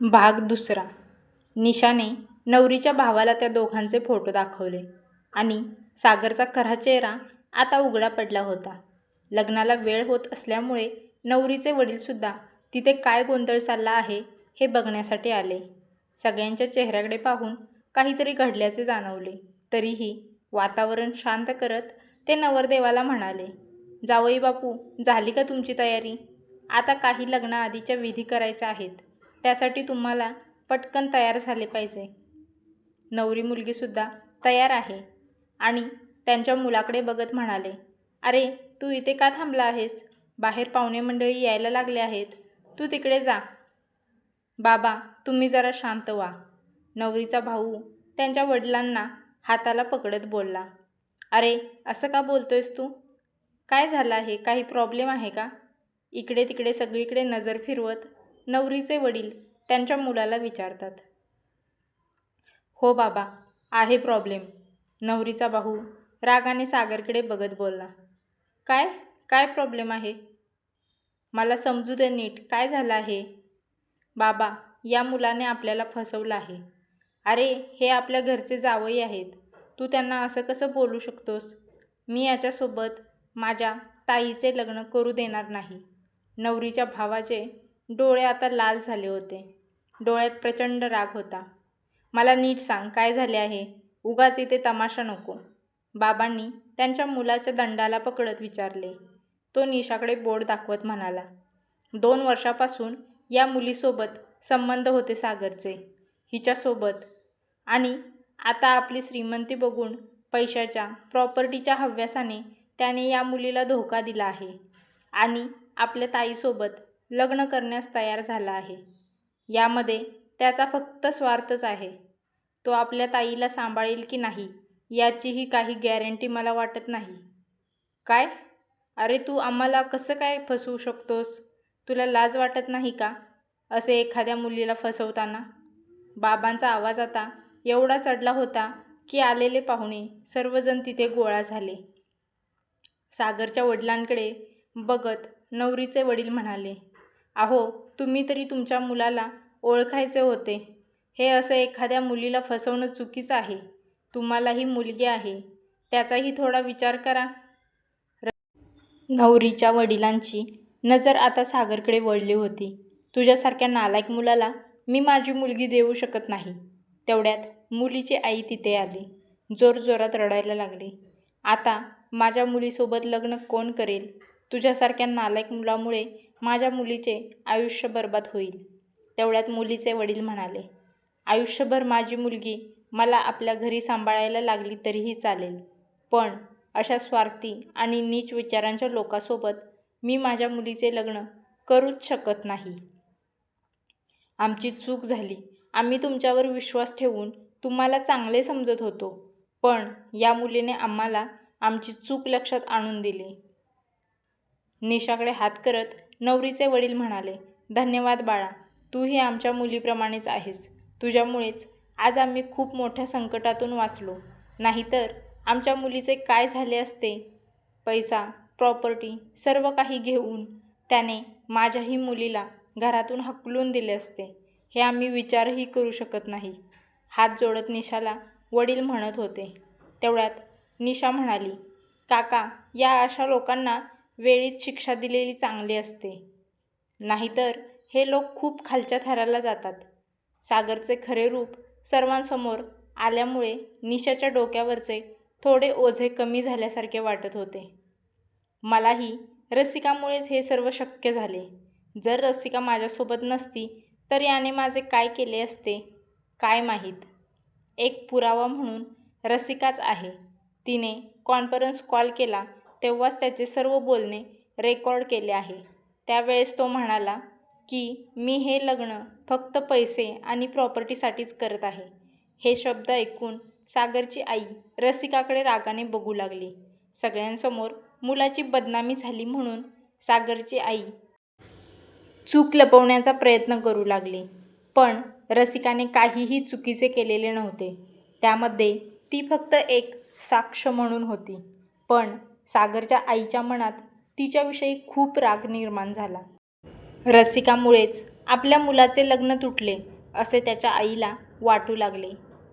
भाग दुसरा. निशाने नवरीच्या भावाला त्या दोघांचे फोटो दाखवले आणि सागरचा खरा चेहरा आता उघडा पडला होता. लग्नाला वेळ होत असल्यामुळे नवरीचे वडीलसुद्धा तिथे काय गोंधळ चालला आहे हे बघण्यासाठी आले. सगळ्यांच्या चेहऱ्याकडे पाहून काहीतरी घडल्याचे जाणवले. तरीही वातावरण शांत करत ते नवरदेवाला म्हणाले जावई बापू झाली का तुमची तयारी? आता काही लग्नाआधीच्या विधी करायच्या आहेत. त्यासाठी तुम्हाला पटकन तयार झाले पाहिजे. नवरी मुलगीसुद्धा तयार आहे. आणि त्यांच्या मुलाकडे बघत म्हणाले अरे तू इथे का थांबला आहेस? बाहेर पाहुणे मंडळी यायला लागले आहेत. तू तिकडे जा. बाबा तुम्ही जरा शांत व्हा. नवरीचा भाऊ त्यांच्या वडिलांना हाताला पकडत बोलला अरे असं का बोलतोयस तू? काय झालं आहे? काही प्रॉब्लेम आहे का? इकडे तिकडे सगळीकडे नजर फिरवत नवरीचे वडील त्यांच्या मुलाला विचारतात. हो बाबा आहे प्रॉब्लेम नवरीचा भाऊ रागाने सागरकडे बघत बोलला. काय? काय प्रॉब्लेम आहे? मला समजू दे नीट काय झालं आहे? बाबा या मुलाने आपल्याला फसवलं आहे. अरे हे आपल्या घरचे जावई आहेत. तू त्यांना असं कसं बोलू शकतोस? मी याच्यासोबत माझ्या ताईचे लग्न करू देणार नाही. नवरीच्या भावाचे डोळे आता लाल झाले होते. डोळ्यात प्रचंड राग होता. मला नीट सांग काय झाले आहे? उगाच इथे तमाशा नको. बाबांनी त्यांच्या मुलाच्या दंडाला पकडत विचारले. तो निशाकडे बोट दाखवत म्हणाला दोन वर्षापासून या मुलीसोबत संबंध होते सागरचे हिच्यासोबत. आणि आता आपली श्रीमंती बघून पैशाच्या प्रॉपर्टीच्या हव्यासाने त्याने या मुलीला धोका दिला आहे. आणि आपल्या ताईसोबत लग्न करण्यास तयार झाला आहे. यामध्ये त्याचा फक्त स्वार्थच आहे. तो आपल्या ताईला सांभाळेल की नाही याचीही काही गॅरंटी मला वाटत नाही. काय? अरे तू आम्हाला कसं काय फसवू शकतोस? तुला लाज वाटत नाही का? असे एखाद्या मुलीला फसवताना? बाबांचा आवाज आता एवढा चढला होता की आलेले पाहुणे सर्वजण तिथे गोळा झाले. सागरच्या वडिलांकडे बघत नवरीचे वडील म्हणाले अहो तुम्ही तरी तुमच्या मुलाला ओळखायचे होते. हे असं एखाद्या मुलीला फसवणं चुकीचं आहे. तुम्हालाही मुलगी आहे. त्याचाही थोडा विचार करा. नवरीच्या वडिलांची नजर आता सागरकडे वळली होती. तुझ्यासारख्या नालायक मुलाला मी माझी मुलगी देऊ शकत नाही. तेवढ्यात मुलीची आई तिथे आली. जोरजोरात रडायला लागली. आता माझ्या मुलीसोबत लग्न कोण करेल? तुझ्यासारख्या नालायक मुलामुळे माझ्या मुलीचे आयुष्य बर्बाद होईल. तेवढ्यात मुलीचे वडील म्हणाले आयुष्यभर माझी मुलगी मला आपल्या घरी सांभाळायला लागली तरीही चालेल. पण अशा स्वार्थी आणि नीच विचारांच्या लोकांसोबत मी माझ्या मुलीचे लग्न करूच शकत नाही. आमची चूक झाली. आम्ही तुमच्यावर विश्वास ठेवून तुम्हाला चांगले समजत होतो. पण या मुलीने आम्हाला आमची चूक लक्षात आणून दिली. निशाकडे हात करत नवरीचे वडील म्हणाले धन्यवाद बाळा तूही आमच्या मुलीप्रमाणेच आहेस. तुझ्यामुळेच आज आम्ही खूप मोठ्या संकटातून वाचलो. नाहीतर आमच्या मुलीचे काय झाले असते? पैसा प्रॉपर्टी सर्व काही घेऊन त्याने माझ्याही मुलीला घरातून हकलून दिले असते. हे आम्ही विचारही करू शकत नाही. हात जोडत निशाला वडील म्हणत होते. तेवढ्यात निशा म्हणाली काका या अशा लोकांना वेळीच शिक्षा दिलेली चांगली असते. नाहीतर हे लोक खूप खालच्या थराला जातात. सागरचे खरे रूप सर्वांसमोर आल्यामुळे निशाच्या डोक्यावरचे थोडे ओझे कमी झाल्यासारखे वाटत होते. मलाही रसिकामुळेच हे सर्व शक्य झाले. जर रसिका माझ्यासोबत नसती तर याने माझे काय केले असते काय माहीत. एक पुरावा म्हणून रसिकाच आहे. तिने कॉन्फरन्स कॉल केला तेव्हाच त्याचे सर्व बोलणे रेकॉर्ड केले आहे. त्यावेळेस तो म्हणाला की मी हे लग्न फक्त पैसे आणि प्रॉपर्टीसाठीच करत आहे. हे शब्द ऐकून सागरची आई रसिकाकडे रागाने बघू लागली. सगळ्यांसमोर मुलाची बदनामी झाली म्हणून सागरची आई चूक लपवण्याचा प्रयत्न करू लागली. पण रसिकाने काहीही चुकीचे केलेले नव्हते. त्यामध्ये ती फक्त एक साक्ष म्हणून होती. पण सागरच्या आईच्या मनात तिच्याविषयी खूप राग निर्माण झाला. रसिकामुळेच आपल्या मुलाचे लग्न तुटले असे त्याच्या आईला वाटू लागले.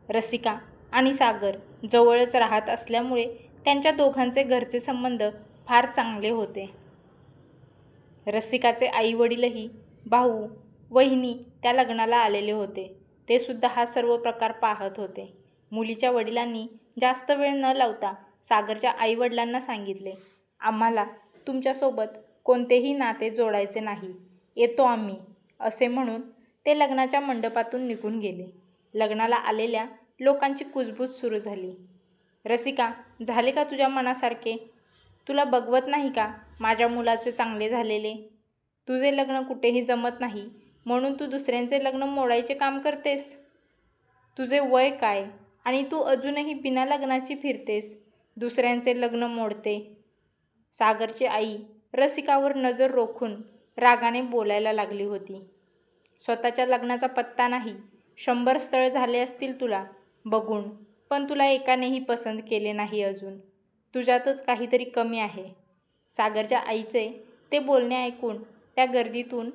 रसिका आणि सागर जवळच राहत असल्यामुळे त्यांच्या दोघांचे घरचे संबंध फार चांगले होते. रसिकाचे आईवडीलही भाऊ वहिनी त्या लग्नाला आलेले होते. ते सुद्धा हा सर्व प्रकार पाहत होते. मुलीच्या वडिलांनी जास्त वेळ न लावता सागरच्या आईवडिलांना सांगितले आम्हाला तुमच्यासोबत कोणतेही नाते जोडायचे नाही येतो आम्ही असे म्हणून ते लग्नाच्या मंडपातून निघून गेले. लग्नाला आलेल्या लोकांची कुजबूज सुरू झाली. रसिका झाले का तुझ्या मनासारखे? तुला बघवत नाही का माझ्या मुलाचे चांगले झालेले? तुझे लग्न कुठेही जमत नाही म्हणून तू दुसऱ्यांचे लग्न मोडायचे काम करतेस? तुझे वय काय आणि तू अजूनही बिना लग्नाची फिरतेस? दुसऱ्यांचे लग्न मोडते. सागरची आई रसिकावर नजर रोखून रागाने बोलायला लागली होती. स्वतःच्या लग्नाचा पत्ता नाही. शंभर स्थळ झाले असतील तुला बघून. पण तुला एकानेही पसंत केले नाही अजून. तुझ्यातच काहीतरी कमी आहे. सागरच्या आईचे ते बोलणे ऐकून त्या गर्दीतून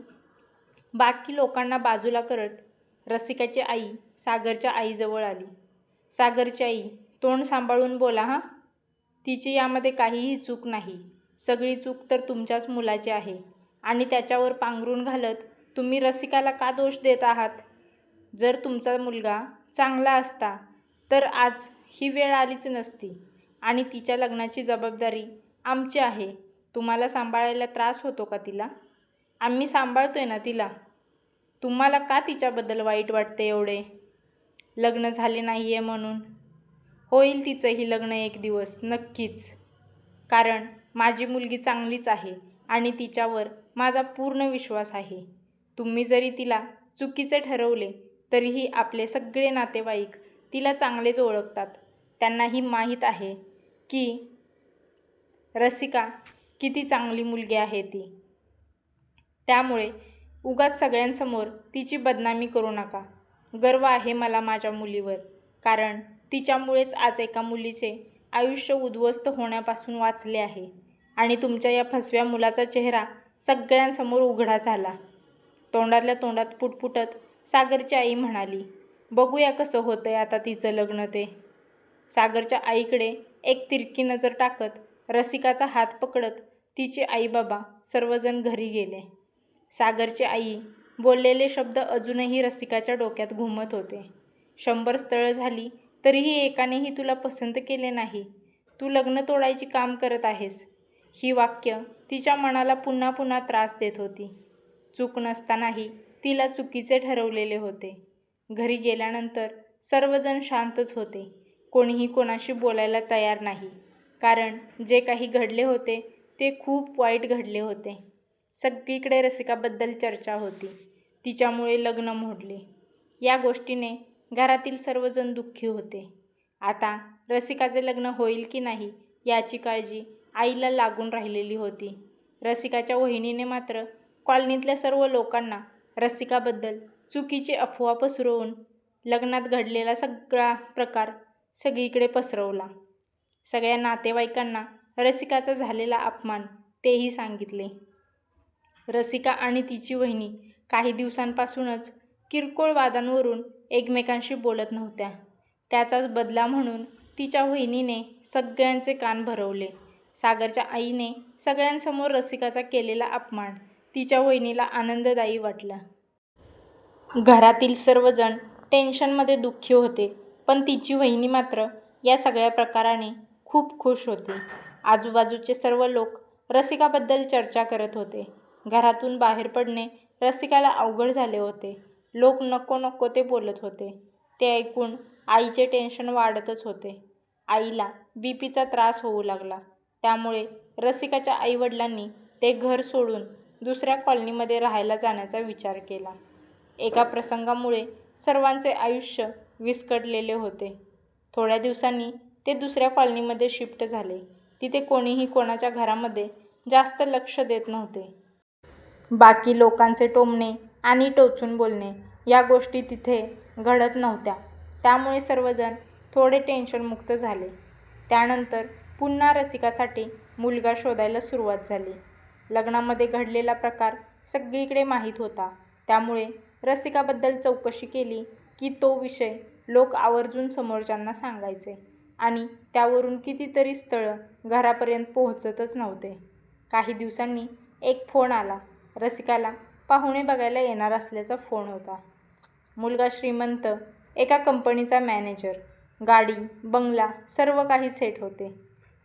बाकी लोकांना बाजूला करत रसिकाची आई सागरच्या आईजवळ आली. सागरची आई तोंड सांभाळून बोला हां. तिची यामध्ये काहीही चूक नाही. सगळी चूक तर तुमच्याच मुलाची आहे. आणि त्याच्यावर पांघरून घालत तुम्ही रसिकाला का दोष देत आहात? जर तुमचा मुलगा चांगला असता तर आज ही वेळ आलीच नसती. आणि तिच्या लग्नाची जबाबदारी आमची आहे. तुम्हाला सांभाळायला त्रास होतो का तिला? आम्ही सांभाळतोय ना तिला. तुम्हाला का तिच्याबद्दल वाईट वाटते एवढे? लग्न झाले नाही आहे म्हणून. होईल तिचंही लग्न एक दिवस नक्कीच. कारण माझी मुलगी चांगलीच आहे आणि तिच्यावर माझा पूर्ण विश्वास आहे. तुम्ही जरी तिला चुकीचे ठरवले तरीही आपले सगळे नातेवाईक तिला चांगलेच ओळखतात. त्यांनाही माहीत आहे की रसिका किती चांगली मुलगी आहे ती. त्यामुळे उगाच सगळ्यांसमोर तिची बदनामी करू नका. गर्व आहे मला माझ्या मुलीवर कारण तिच्यामुळेच आज एका मुलीचे आयुष्य उद्ध्वस्त होण्यापासून वाचले आहे आणि तुमच्या या फसव्या मुलाचा चेहरा सगळ्यांसमोर उघडा झाला. तोंडातल्या तोंडात पुटपुटत सागरची आई म्हणाली बघूया कसं होतंय आता तिचं लग्न ते. सागरच्या आईकडे एक तिरकी नजर टाकत रसिकाचा हात पकडत तिचे आईबाबा सर्वजण घरी गेले. सागरची आई बोललेले शब्द अजूनही रसिकाच्या डोक्यात घुमत होते. शंभर स्थळं झाली तरीही एकानेही तुला पसंत केले नाही. तू लग्न तोडायची काम करत आहेस. ही वाक्य तिच्या मनाला पुन्हा पुन्हा त्रास देत होती. चूक नसतानाही तिला चुकीचे ठरवलेले होते. घरी गेल्यानंतर सर्वजण शांतच होते. कोणीही कोणाशी बोलायला तयार नाही. कारण जे काही घडले होते ते खूप वाईट घडले होते. सगळीकडे रसिकाबद्दल चर्चा होती. तिच्यामुळे लग्न मोडले. या गोष्टीने घरातील सर्वजण दुःखी होते. आता रसिकाचे लग्न होईल की नाही याची काळजी आईला लागून राहिलेली होती. रसिकाच्या वहिनीने मात्र कॉलनीतल्या सर्व लोकांना रसिकाबद्दल चुकीची अफवा पसरवून लग्नात घडलेला सगळा प्रकार सगळीकडे पसरवला. सगळ्या नातेवाईकांना रसिकाचा झालेला अपमान तेही सांगितले. रसिका आणि तिची वहिनी काही दिवसांपासूनच किरकोळ वादांवरून एकमेकांशी बोलत नव्हत्या. त्याचाच बदला म्हणून तिच्या वहिनीने सगळ्यांचे कान भरवले. सागरच्या आईने सगळ्यांसमोर रसिकाचा केलेला अपमान तिच्या वहिनीला आनंददायी वाटला. घरातील सर्वजण टेन्शनमध्ये दुःखी होते पण तिची वहिनी मात्र या सगळ्या प्रकाराने खूप खुश होती. आजूबाजूचे सर्व लोक रसिकाबद्दल चर्चा करत होते. घरातून बाहेर पडणे रसिकाला अवघड झाले होते. लोक नको नको ते बोलत होते. ते ऐकून आईचे टेन्शन वाढतच होते. आईला बी पीचा त्रास होऊ लागला. त्यामुळे रसिकाच्या आईवडिलांनी ते घर सोडून दुसऱ्या कॉलनीमध्ये राहायला जाण्याचा विचार केला. एका प्रसंगामुळे सर्वांचे आयुष्य विस्कटलेले होते. थोड्या दिवसांनी ते दुसऱ्या कॉलनीमध्ये शिफ्ट झाले. तिथे कोणीही कोणाच्या घरामध्ये जास्त लक्ष देत नव्हते. बाकी लोकांचे टोमणे आणि टोचून बोलणे. या गोष्टी तिथे घडत नव्हत्या. त्यामुळे सर्वजण थोडे टेन्शनमुक्त झाले. त्यानंतर पुन्हा रसिकासाठी मुलगा शोधायला सुरुवात झाली. लग्नामध्ये घडलेला प्रकार सगळीकडे माहीत होता. त्यामुळे रसिकाबद्दल चौकशी केली की तो विषय लोक आवर्जून समोरच्यांना सांगायचे आणि त्यावरून कितीतरी स्थळं घरापर्यंत पोहोचतच नव्हते. काही दिवसांनी एक फोन आला. रसिकाला पाहुणे बघायला येणार असल्याचा फोन होता. मुलगा श्रीमंत, एका कंपनीचा मॅनेजर. गाडी, बंगला सर्व काही सेट होते.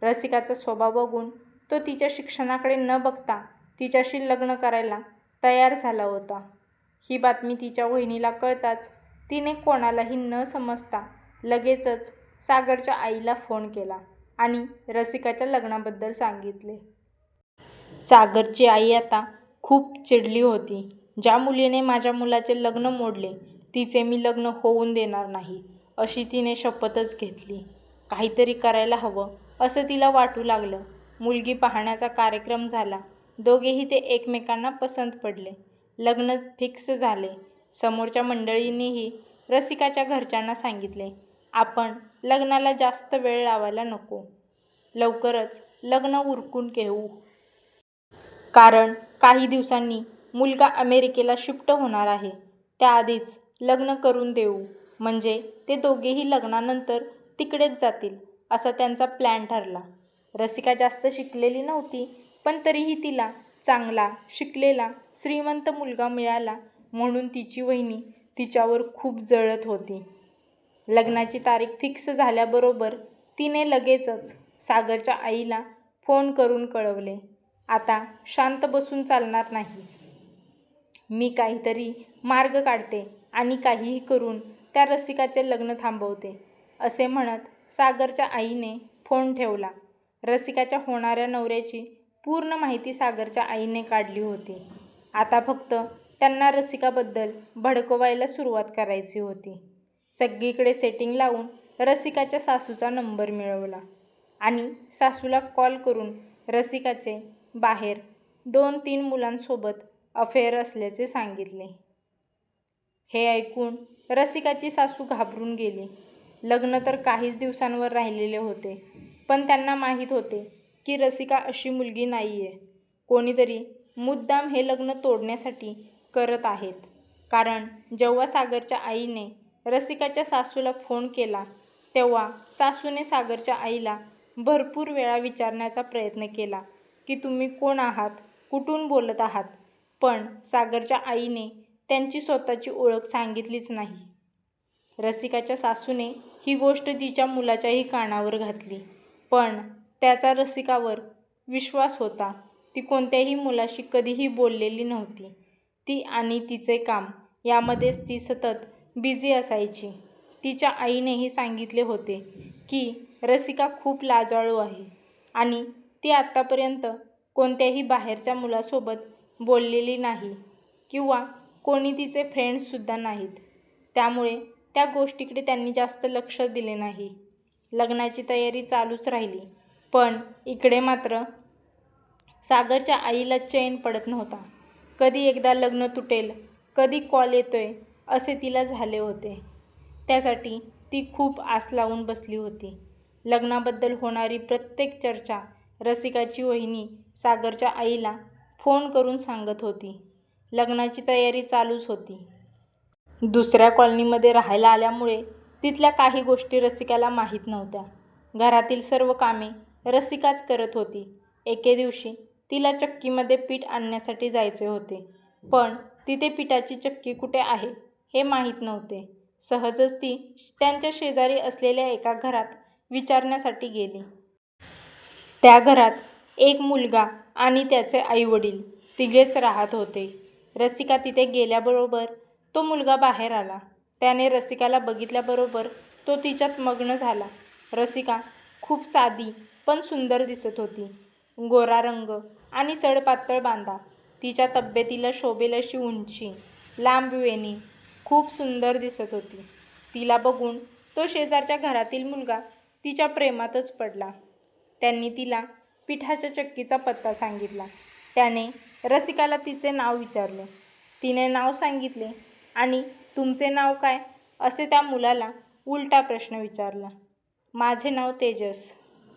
रसिकाचा स्वभाव बघून तो तिच्या शिक्षणाकडे न बघता तिच्याशी लग्न करायला तयार झाला होता. ही बातमी तिच्या वहिनीला कळताच तिने कोणालाही न समजता लगेचच सागरच्या आईला फोन केला आणि रसिकाच्या लग्नाबद्दल सांगितले. सागरची आई आता खूप चिडली होती. ज्या मुलीने माझ्या मुलाचे लग्न मोडले तिचे मी लग्न होऊन देणार नाही, अशी तिने शपथच घेतली. काहीतरी करायला हवं असं तिला वाटू लागलं. मुलगी पाहण्याचा कार्यक्रम झाला. दोघेही ते एकमेकांना पसंत पडले. लग्न फिक्स झाले. समोरच्या मंडळींनीही रसिकाच्या घरच्यांना सांगितले, आपण लग्नाला जास्त वेळ लावायला नको. लवकरच लग्न उरकून घेऊ. कारण काही दिवसांनी मुलगा अमेरिकेला शिफ्ट होणार आहे. त्याआधीच लग्न करून देऊ. म्हणजे ते दोघेही लग्नानंतर तिकडेच जातील, असा त्यांचा प्लॅन ठरला. रसिका जास्त शिकलेली नव्हती, पण तरीही तिला चांगला, शिकलेला, श्रीमंत मुलगा मिळाला म्हणून तिची वहिनी तिच्यावर खूप जळत होती. लग्नाची तारीख फिक्स झाल्याबरोबर तिने लगेचच सागरच्या आईला फोन करून कळवले, आता शांत बसून चालणार नाही. मी काहीतरी मार्ग काढते आणि काहीही करून त्या रसिकाचे लग्न थांबवते, असे म्हणत सागरच्या आईने फोन ठेवला. रसिकाच्या होणाऱ्या नवऱ्याची पूर्ण माहिती सागरच्या आईने काढली होती. आता फक्त त्यांना रसिकाबद्दल भडकवायला सुरुवात करायची होती. सगळीकडे सेटिंग लावून रसिकाच्या सासूचा नंबर मिळवला आणि सासूला कॉल करून रसिकाचे बाहेर दोन तीन मुलांसोबत अफेअर असल्याचे सांगितले. हे ऐकून रसिकाची सासू घाबरून गेली. लग्न तर काहीच दिवसांवर राहिलेले होते, पण त्यांना माहीत होते की रसिका अशी मुलगी नाही आहे कोणीतरी मुद्दाम हे लग्न तोडण्यासाठी करत आहेत. कारण जेव्हा सागरच्या आईने रसिकाच्या सासूला फोन केला तेव्हा सासूने सागरच्या आईला भरपूर वेळा विचारण्याचा प्रयत्न केला की तुम्ही कोण आहात, कुठून बोलत आहात, पण सागरच्या आईने त्यांची स्वतःची ओळख सांगितलीच नाही. रसिकाच्या सासूने ही गोष्ट तिच्या मुलाच्याही कानावर घातली, पण त्याचा रसिकावर विश्वास होता. ती कोणत्याही मुलाशी कधीही बोललेली नव्हती. ती आणि तिचे काम यामध्येच ती सतत बिझी असायची. तिच्या आईनेही सांगितले होते की रसिका खूप लाजाळू आहे आणि ती आत्तापर्यंत कोणत्याही बाहेरच्या मुलासोबत बोललेली नाही किंवा कोणी तिचे फ्रेंड्ससुद्धा नाहीत. त्यामुळे त्या गोष्टीकडे त्यांनी जास्त लक्ष दिले नाही. लग्नाची तयारी चालूच राहिली, पण इकडे मात्र सागरच्या आईला चैन पडत नव्हता. कधी एकदा लग्न तुटेल, कधी कॉल येतोय असे तिला झाले होते. त्यासाठी ती खूप आस लावून बसली होती. लग्नाबद्दल होणारी प्रत्येक चर्चा रसिकाची वहिनी सागरच्या आईला फोन करून सांगत होती. लग्नाची तयारी चालूच होती. दुसऱ्या कॉलनीमध्ये राहायला आल्यामुळे तिथल्या काही गोष्टी रसिकाला माहीत नव्हत्या. घरातील सर्व कामे रसिकाच करत होती. एके दिवशी तिला चक्कीमध्ये पीठ आणण्यासाठी जायचे होते, पण तिथे पिठाची चक्की कुठे आहे हे माहीत नव्हते. सहजच ती त्यांच्या शेजारी असलेल्या एका घरात विचारण्यासाठी गेली. त्या घरात एक मुलगा आणि त्याचे आईवडील तिघेच राहत होते. रसिका तिथे गेल्याबरोबर तो मुलगा बाहेर आला. त्याने रसिकाला बघितल्याबरोबर तो तिच्यात मग्न झाला. रसिका खूप साधी पण सुंदर दिसत होती. गोरा रंग आणि सडपातळ बांधा, तिच्या तब्येतीला शोभेल अशी उंची, लांब वेणी, खूप सुंदर दिसत होती. तिला बघून तो शेजारच्या घरातील मुलगा तिच्या प्रेमातच पडला. त्यांनी तिला पिठाच्या चक्कीचा पत्ता सांगितला. त्याने रसिकाला तिचे नाव विचारले. तिने नाव सांगितले आणि तुमचे नाव काय असे त्या मुलाला उलटा प्रश्न विचारला. माझे नाव तेजस,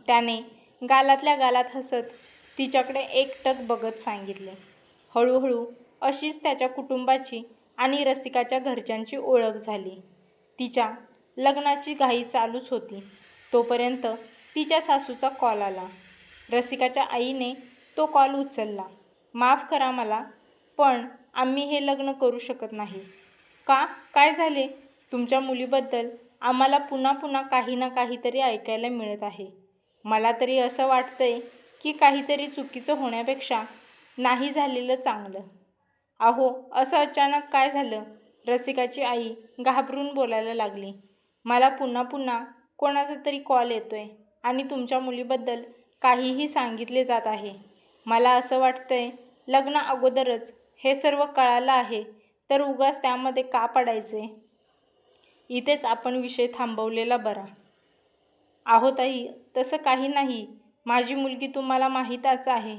त्याने गालातल्या गालात हसत तिच्याकडे एकटक बघत सांगितले. हळूहळू अशीच त्याच्या कुटुंबाची आणि रसिकाच्या घरच्यांची ओळख झाली तिच्या लग्नाची घाई चालूच होती तोपर्यंत तिच्या सासूचा कॉल आला. रसिकाच्या आईने तो कॉल उचलला. माफ करा मला पण आम्ही हे लग्न करू शकत नाही. का? काय झाले? तुमच्या मुलीबद्दल आम्हाला पुन्हा पुन्हा काही ना काहीतरी ऐकायला मिळत आहे. मला तरी असं वाटतंय की काहीतरी चुकीचं होण्यापेक्षा नाही झालेलं चांगलं. अहो असं अचानक काय झालं? रसिकाची आई घाबरून बोलायला लागली. मला पुन्हा पुन्हा कोणाचा तरी कॉल येतोय. आणि तुमच्या मुलीबद्दल काहीही सांगितले जात आहे. मला असं वाटतंय लग्न अगोदरच हे सर्व कळालं आहे तर उगाच त्यामध्ये का पडायचे? इथेच आपण विषय थांबवलेला बरा. आहो ताई तसं काही नाही. माझी मुलगी तुम्हाला माहीतच आहे.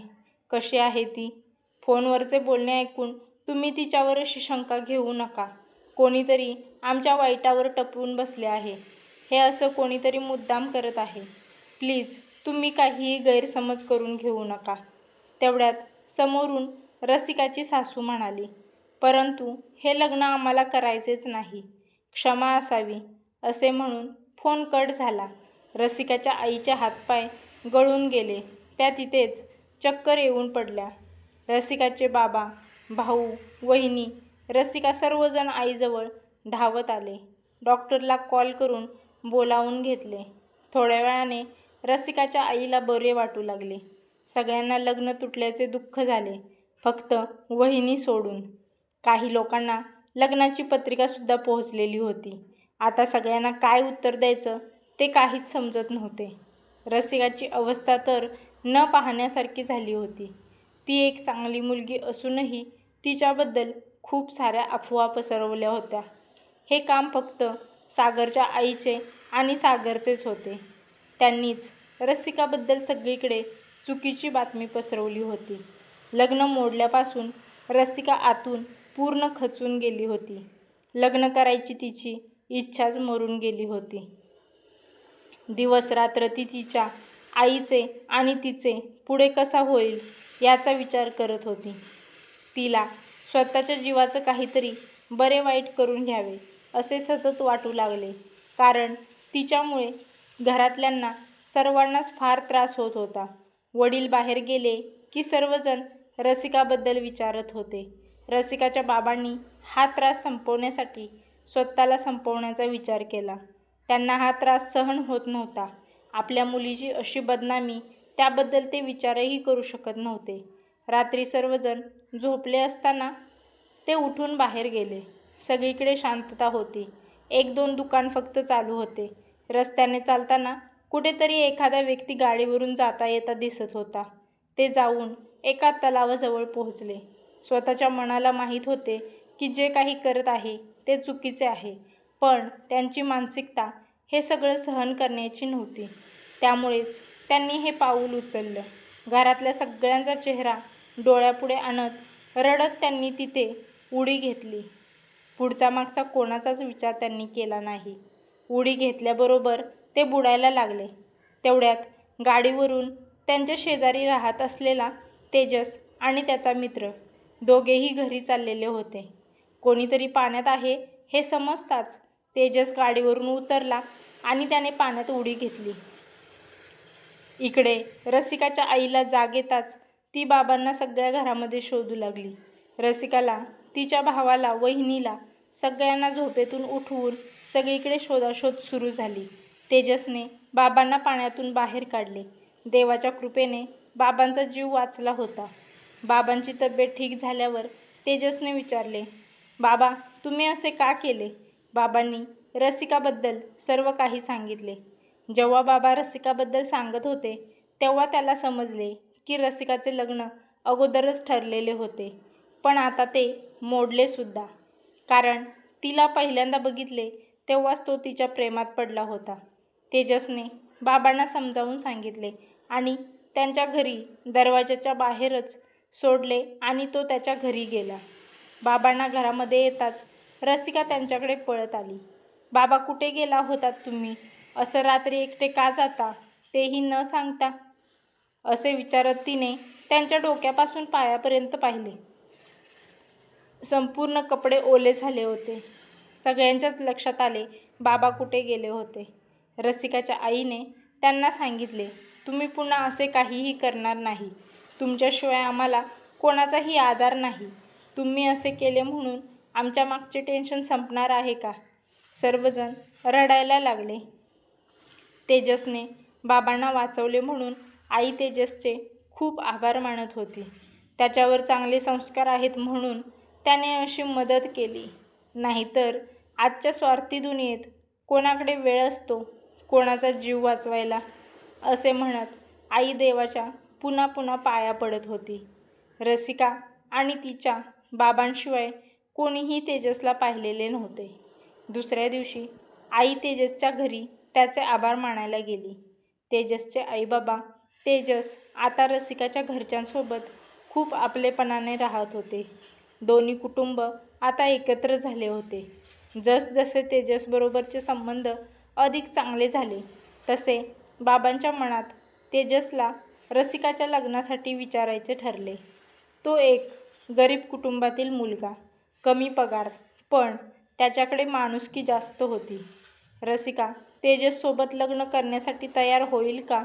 कशी आहे ती? फोनवरचे बोलणे ऐकून तुम्ही तिच्यावर अशी शंका घेऊ नका. कोणीतरी आमच्या वाईटावर टपवून बसले आहे. हे असं कोणीतरी मुद्दाम करत आहे. प्लीज तुम्ही काहीही गैरसमज करून घेऊ नका. तेवढ्यात समोरून रसिकाची सासू म्हणाली परंतु हे लग्न आम्हाला करायचेच नाही. क्षमा असावी असे म्हणून फोन कट झाला. रसिकाच्या आईचे हातपाय गळून गेले. त्या तिथेच चक्कर येऊन पडल्या. रसिकाचे बाबा भाऊ वहिनी रसिका सर्वजण आईजवळ धावत आले. डॉक्टरला कॉल करून बोलावून घेतले. थोड्या वेळाने रसिकाच्या आईला बरे वाटू लागले. सगळ्यांना लग्न तुटल्याचे दुःख झाले. फक्त वहिनी सोडून. काही लोकांना लग्नाची पत्रिकासुद्धा पोहोचलेली होती. आता सगळ्यांना काय उत्तर द्यायचं ते काहीच समजत नव्हते. रसिकाची अवस्था तर न पाहण्यासारखी झाली होती. ती एक चांगली मुलगी असूनही तिच्याबद्दल खूप साऱ्या अफवा पसरवल्या होत्या. हे काम फक्त सागरच्या आईचे आणि सागरचेच होते. त्यांनीच रसिकाबद्दल सगळीकडे चुकीची बातमी पसरवली होती. लग्न मोडल्यापासून रसिका आतून पूर्ण खचून गेली होती. लग्न करायची तिची इच्छाच मरून गेली होती. दिवस रात्र ती तिच्या आईचे आणि तिचे पुढे कसा होईल याचा विचार करत होती. तिला स्वतःच्या जीवाचं काहीतरी बरे वाईट करून घ्यावे असे सतत वाटू लागले. कारण तिच्यामुळे घरातल्यांना सर्वांनाच फार त्रास होत होता. वडील बाहेर गेले की सर्वजण रसिकाबद्दल विचारत होते. रसिकाच्या बाबांनी हा त्रास संपवण्यासाठी स्वतःला संपवण्याचा विचार केला. त्यांना हा त्रास सहन होत नव्हता. आपल्या मुलीची अशी बदनामी त्याबद्दल ते विचारही करू शकत नव्हते. रात्री सर्वजण झोपले असताना ते उठून बाहेर गेले. सगळीकडे शांतता होती. एक दोन दुकान फक्त चालू होते. रस्त्याने चालताना कुठेतरी एखादा व्यक्ती गाडीवरून जाता येता दिसत होता. ते जाऊन एका तलावाजवळ पोहोचले. स्वतःच्या मनाला माहीत होते की जे काही करत आहे ते चुकीचे आहे पण त्यांची मानसिकता हे सगळं सहन करण्याची नव्हती. त्यामुळेच त्यांनी हे पाऊल उचललं. घरातल्या सगळ्यांचा चेहरा डोळ्यापुढे आणत रडत त्यांनी तिथे उडी घेतली. पुढचा मागचा कोणाचाच विचार त्यांनी केला नाही. उडी घेतल्याबरोबर ते बुडायला लागले. तेवढ्यात गाडीवरून त्यांच्या शेजारी राहत असलेला तेजस आणि त्याचा मित्र दोघेही घरी चाललेले होते. कोणीतरी पाण्यात आहे हे समजताच तेजस गाडीवरून उतरला आणि त्याने पाण्यात उडी घेतली. इकडे रसिकाच्या आईला जाग येताच ती बाबांना सगळ्या घरामध्ये शोधू लागली. रसिकाला तिच्या भावाला वहिनीला सगळ्यांना झोपेतून उठवून सगळीकडे शोधाशोध सुरू झाली. तेजसने बाबांना पाण्यातून बाहेर काढले. देवाच्या कृपेने बाबांचा जीव वाचला होता. बाबांची तब्येत ठीक झाल्यावर तेजसने विचारले बाबा तुम्ही असे का केले? बाबांनी रसिकाबद्दल सर्व काही सांगितले. जेव्हा बाबा रसिकाबद्दल सांगत होते तेव्हा त्याला समजले की रसिकाचे लग्न अगोदरच ठरलेले होते. पण आता ते मोडलेसुद्धा कारण तिला पहिल्यांदा बघितले तेव्हाच तो तिच्या प्रेमात पडला होता. तेजसने बाबांना समजावून सांगितले आणि त्यांच्या घरी दरवाजाच्या बाहेरच सोडले आणि तो त्याच्या घरी गेला. बाबांना घरामध्ये येताच रसिका त्यांच्याकडे पळत आली. बाबा कुठे गेला होतात तुम्ही? असं रात्री एकटे का जाता? तेही न सांगता? असे विचारत तिने त्यांच्या डोक्यापासून पायापर्यंत पाहिले. संपूर्ण कपडे ओले झाले होते. सगळ्यांच्याच लक्षात आले बाबा कुठे गेले होते? रसिकाच्या आईने त्यांना सांगितले तुम्ही पुन्हा असे काहीही करणार नाही. तुमच्याशिवाय आम्हाला कोणाचाही आधार नाही. तुम्ही असे केले म्हणून आमच्या मागचे टेन्शन संपणार आहे का? सर्वजण रडायला लागले. तेजसने बाबांना वाचवले म्हणून आई तेजसचे खूप आभार मानत होती. त्याच्यावर चांगले संस्कार आहेत म्हणून त्याने अशी मदत केली. नाहीतर आजच्या स्वार्थी दुनियेत कोणाकडे वेळ असतो कोणाचा जीव वाचवायला? असे म्हणत आई देवाच्या पुन्हा पुन्हा पाया पडत होती. रसिका आणि तिच्या बाबांशिवाय कोणीही तेजसला पाहिलेले नव्हते. दुसऱ्या दिवशी आई तेजसच्या घरी त्याचे आभार मानायला गेली. तेजसचे आईबाबा तेजस आता रसिकाच्या घरच्यांसोबत खूप आपलेपणाने राहत होते. दोन्ही कुटुंब आता एकत्र झाले होते. जसजसे तेजसबरोबरचे संबंध अधिक चांगले झाले तसे बाबांच्या मनात तेजसला रसिकाच्या लग्नासाठी विचारायचे ठरले. तो एक गरीब कुटुंबातील मुलगा कमी पगार पण त्याच्याकडे माणुसकी जास्त होती. रसिका तेजससोबत लग्न करण्यासाठी तयार होईल का?